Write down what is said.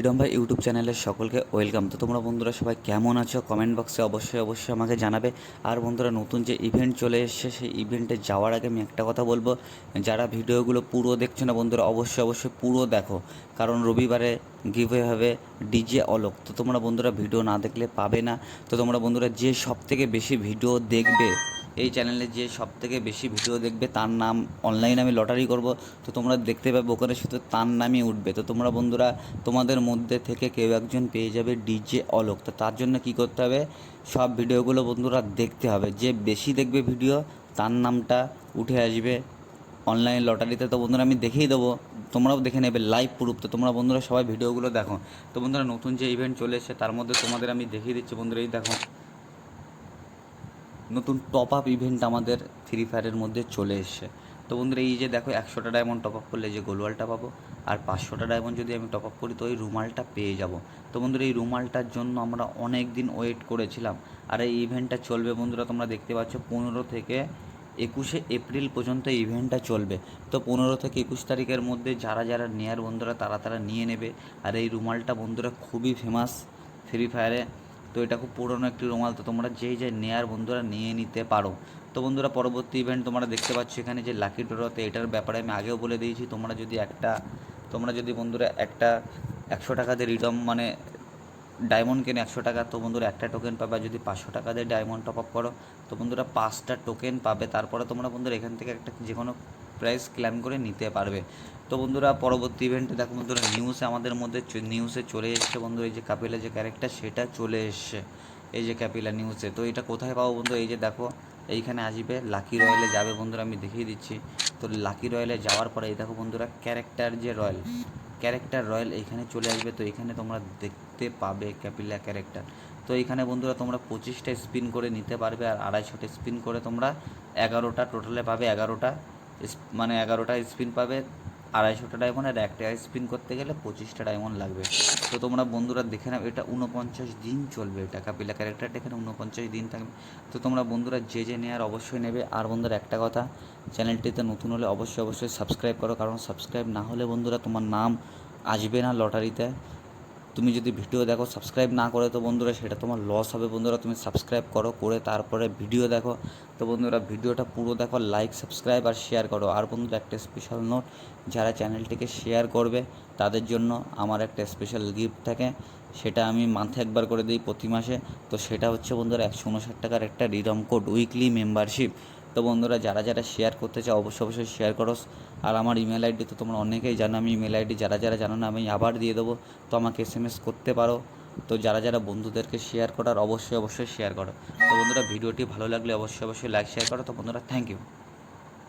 রিডম ভাই ইউটিউব চ্যানেলের সকলকে ওয়েলকাম তো তোমরা বন্ধুরা সবাই কেমন আছো? কমেন্ট বক্সে অবশ্যই অবশ্যই আমাকে জানাবে। আর বন্ধুরা, নতুন যে ইভেন্ট চলে এসছে, সেই ইভেন্টে যাওয়ার আগে আমি একটা কথা বলব। যারা ভিডিওগুলো পুরো দেখছ না বন্ধুরা, অবশ্যই অবশ্যই পুরো দেখো। কারণ রবিবারে গিভওয়ে হবে ডিজে অলোক। তো তোমরা বন্ধুরা ভিডিও না দেখলে পাবে না। তো তোমরা বন্ধুরা যে সব থেকে বেশি ভিডিও দেখবে এই চ্যানেলে যে সব থেকে বেশি ভিডিও দেখবে, তার নাম অনলাইনে আমি লটারি করব। তো তোমরা দেখতে পাবে ওখানে শুধু তার নামই উঠবে। তো তোমরা বন্ধুরা, তোমাদের মধ্যে থেকে কেউ একজন পেয়ে যাবে ডিজে অলোক। তো তার জন্য কি করতে হবে? সব ভিডিওগুলো বন্ধুরা দেখতে হবে। যে বেশি দেখবে ভিডিও তার নামটা উঠে আসবে অনলাইন লটারিতে তো। বন্ধুরা, আমি দেখিয়ে দেবো। তোমরাও দেখে নেবে লাইভ প্রুফ তো তোমরা বন্ধুরা সবাই ভিডিওগুলো দেখো। তো বন্ধুরা, নতুন যে ইভেন্ট চলে এসেছে, তার মধ্যে তোমাদের আমি দেখিয়ে দিচ্ছি। বন্ধুরা, এই দেখো। নতুন টপ আপ ইভেন্ট আমাদের ফ্রি ফায়ারের মধ্যে চলে এসছে। তো বন্ধুরা, এই যে দেখো, একশোটা ডায়মন্ড টপ আপ করলে যে গোলওয়ালটা পাবো, আর পাঁচশোটা ডায়মন্ড যদি আমি টপ আপ করি, তো ওই রুমালটা পেয়ে যাব। তো বন্ধুরা, এই রুমালটার জন্য আমরা অনেক দিন ওয়েট করেছিলাম, আর এই ইভেন্টটা চলবে বন্ধুরা, তোমরা দেখতে পাচ্ছ, পনেরো থেকে একুশে এপ্রিল পর্যন্ত ইভেন্টটা চলবে। তো পনেরো থেকে একুশ তারিখের মধ্যে যারা যারা নেয়ার বন্ধুরা, তারা তারা নিয়ে নেবে। আর এই রুমালটা বন্ধুরা খুবই ফেমাস ফ্রি ফায়ারে তো এটা খুব পুরনো একটি রুমাল, তো তোমরা যেই যে নেয়ার বন্ধুরা নিয়ে নিতে পারো। তো বন্ধুরা, পরবর্তী ইভেন্ট তোমরা দেখতে পাচ্ছ এখানে যে লাকি ড্রতে এটার ব্যাপারে আমি আগেও বলে দিয়েছি, তোমরা যদি একটা, তোমরা যদি বন্ধুরা একটা একশো টাকা দিয়ে রিডম মানে ডায়মন্ড কেনে একশো টাকা, তো বন্ধুরা একটা টোকেন পাবে যদি পাঁচশো টাকা দিয়ে ডায়মন্ড টপ আপ করো, তো বন্ধুরা পাঁচটা টোকেন পাবে। তারপরে তোমরা বন্ধুরা এখান থেকে একটা যে কোনো প্রাইস ক্লেম করে নিতে পারবে। তো বন্ধুরা, পরবর্তী ইভেন্টে দেখো বন্ধুরা নিউজে আমাদের মধ্যে নিউজে চলে এসছে বন্ধুরা, এই যে কাপিলা যে ক্যারেক্টার সেটা চলে এসছে। এই যে ক্যাপিলা নিউজে তো এটা কোথায় পাবো বন্ধু এই যে দেখো, এইখানে আসবে লাকি রয়্যালে যাবে বন্ধুরা, আমি দেখিয়ে দিচ্ছি। তো লাকি রয়্যালে যাওয়ার পরে এই দেখো বন্ধুরা ক্যারেক্টার যে রয়্যাল ক্যারেক্টার রয়্যাল এইখানে চলে আসবে। তো এখানে তোমরা দেখতে পাবে ক্যাপিলা ক্যারেক্টার তো এইখানে বন্ধুরা, তোমরা পঁচিশটা স্পিন করে নিতে পারবে আর আড়াইশোটা স্পিন করে তোমরা এগারোটা টোটালে পাবে এগারোটা। মানে এগারোটা স্পিন পাবে, আড়াইশোটা ডায়মন্ড আর একটা স্পিন করতে গেলে পঁচিশটা ডায়মন্ড লাগবে। তো তোমরা বন্ধুরা দেখে নাও, এটা উনপঞ্চাশ দিন চলবে এটা। কাপিলা ক্যারেক্টারটা এখানে উনপঞ্চাশ দিন থাকবে তো তোমরা বন্ধুরা যে যে নেওয়ার অবশ্যই নেবে। আর বন্ধুরা একটা কথা, চ্যানেলটিতে নতুন হলে অবশ্যই অবশ্যই সাবস্ক্রাইব করো, কারণ সাবস্ক্রাইব না হলে বন্ধুরা তোমার নাম আসবে না লটারিতে তুমি যদি ভিডিও দেখো সাবস্ক্রাইব না করে তো বন্ধুরা সেটা তোমার লস হবে। বন্ধুরা তুমি সাবস্ক্রাইব করো, করে তারপরে ভিডিও দেখো। তো বন্ধুরা ভিডিওটা পুরো দেখো লাইক সাবস্ক্রাইব আর শেয়ার করো। আর বন্ধুরা একটা স্পেশাল নোট যারা চ্যানেলটিকে শেয়ার করবে, তাদের জন্য আমার একটা স্পেশাল গিফট থাকে। সেটা আমি মান্থে একবার করে দিই প্রতি মাসে। তো সেটা হচ্ছে বন্ধুরা একশো উনষাট টাকার একটা রিডম কোড উইকলি মেম্বারশিপ তো বন্ধুরা, যারা যারা শেয়ার করতে চাও, অবশ্যই অবশ্যই শেয়ার করো। আর আমার ইমেল আইডি তো তোমরা অনেকেই জানো, আমি ইমেল আইডি যারা যারা জানো না, আমি আবার দিয়ে দেবো। তো আমাকে এস এম এস করতে পারো। তো যারা যারা বন্ধুদেরকে শেয়ার করার, অবশ্যই অবশ্যই শেয়ার করো। তো বন্ধুরা, ভিডিওটি ভালো লাগলে অবশ্যই অবশ্যই লাইক শেয়ার করো। তো বন্ধুরা থ্যাংক ইউ